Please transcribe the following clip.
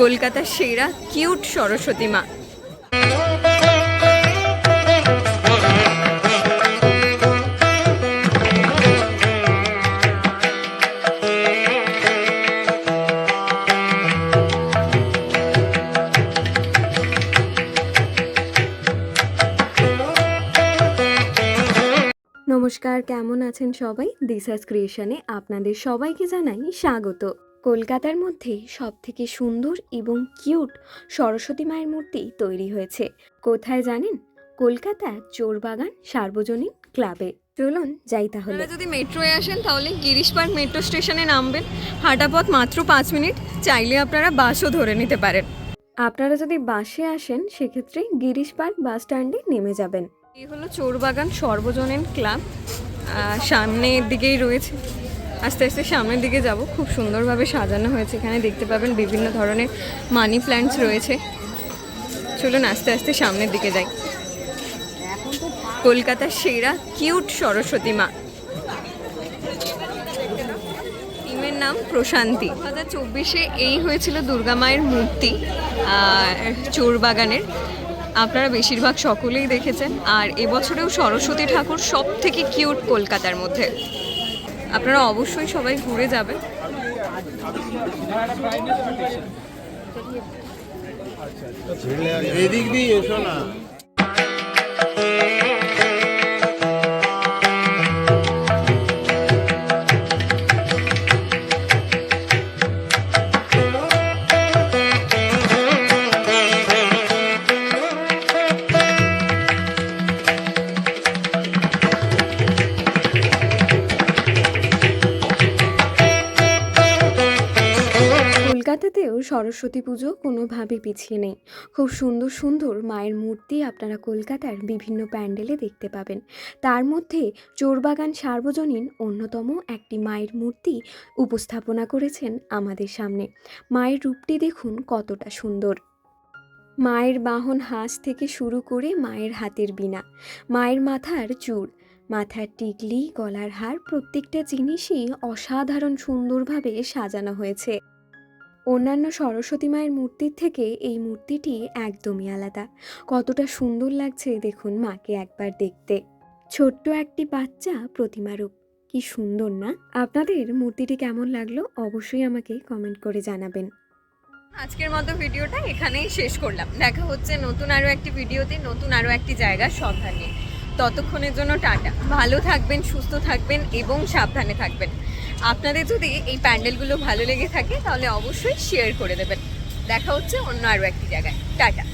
কলকাতার সেরা কিউট সরস্বতী মা। নমস্কার, কেমন আছেন সবাই? দিশাস ক্রিয়েশনে আপনাদের সবাইকে জানাই স্বাগত। কলকাতার মধ্যে সব থেকে সুন্দর এবং কিউট সরস্বতী মায়ের মূর্তি তৈরি হয়েছে। কোথায় জানেন? কলকাতা চোরবাগান সার্বজনীন ক্লাবে। চলুন যাই তাহলে। যদি মেট্রোয় আসেন তাহলে গিরিশ পার্ক মেট্রো স্টেশনে নামবেন। হাঁটা পথ মাত্র পাঁচ মিনিট চাইলে আপনারা বাসও ধরে নিতে পারেন। আপনারা যদি বাসে আসেন সেক্ষেত্রে গিরিশ পার্ক বাস স্ট্যান্ডে নেমে যাবেন। এই হলো চোরবাগান সর্বজনীন ক্লাব। সামনের দিকেই রয়েছে। আস্তে আস্তে সামনের দিকে যাব। খুব সুন্দরভাবে সাজানো হয়েছে। এখানে দেখতে পাবেন বিভিন্ন ধরনের মানি প্ল্যান্টস রয়েছে। চলুন আস্তে আস্তে সামনের দিকে যাই। কলকাতার সেরা কিউট সরস্বতী মা। টিমের নাম প্রশান্তি। দু হাজার চব্বিশে এই হয়েছিল দুর্গা মায়ের মূর্তি, আর চোরবাগানের আপনারা বেশিরভাগ সকলেই দেখেছেন। আর এবছরেও সরস্বতী ঠাকুর সব থেকে কিউট কলকাতার মধ্যে। আপনারা অবশ্যই সবাই ঘুরে যাবেন। এদিক দিয়ে এসো না। সরস্বতী পুজো কোনোভাবে পিছিয়ে নেই। খুব সুন্দর সুন্দর মায়ের মূর্তি আপনারা কলকাতার বিভিন্ন প্যান্ডেলে দেখতে পাবেন। তার মধ্যে চোরবাগান সার্বজনীন অন্যতম একটি মায়ের মূর্তি উপস্থাপনা করেছেন আমাদের সামনে। মায়ের রূপটি দেখুন কতটা সুন্দর। মায়ের বাহন হাঁস থেকে শুরু করে মায়ের হাতের বিনা মায়ের মাথার চূড় মাথার টিকলি, গলার হার প্রত্যেকটা জিনিসই অসাধারণ সুন্দরভাবে সাজানো হয়েছে। অন্যান্য সরস্বতী মায়ের মূর্তির থেকে এই মূর্তিটি একদমই আলাদা। কতটা সুন্দর লাগছে দেখুন মাকে একবার দেখতে। ছোট্ট একটি বাচ্চা প্রতিমারূপ কি সুন্দর না? আপনাদের মূর্তিটি কেমন লাগল অবশ্যই আমাকে কমেন্ট করে জানাবেন। আজকের মতো ভিডিওটা এখানেই শেষ করলাম। দেখা হচ্ছে নতুন আরও একটি ভিডিওতে, নতুন আরও একটি জায়গার সন্ধান নিয়ে। ততক্ষণের জন্য টাটা। ভালো থাকবেন, সুস্থ থাকবেন এবং সাবধানে থাকবেন। আপনাদের যদি এই প্যান্ডেলগুলো ভালো লেগে থাকে, তাহলে অবশ্যই শেয়ার করে দেবেন। দেখা হচ্ছে অন্য আরও একটি জায়গায়। টাটা।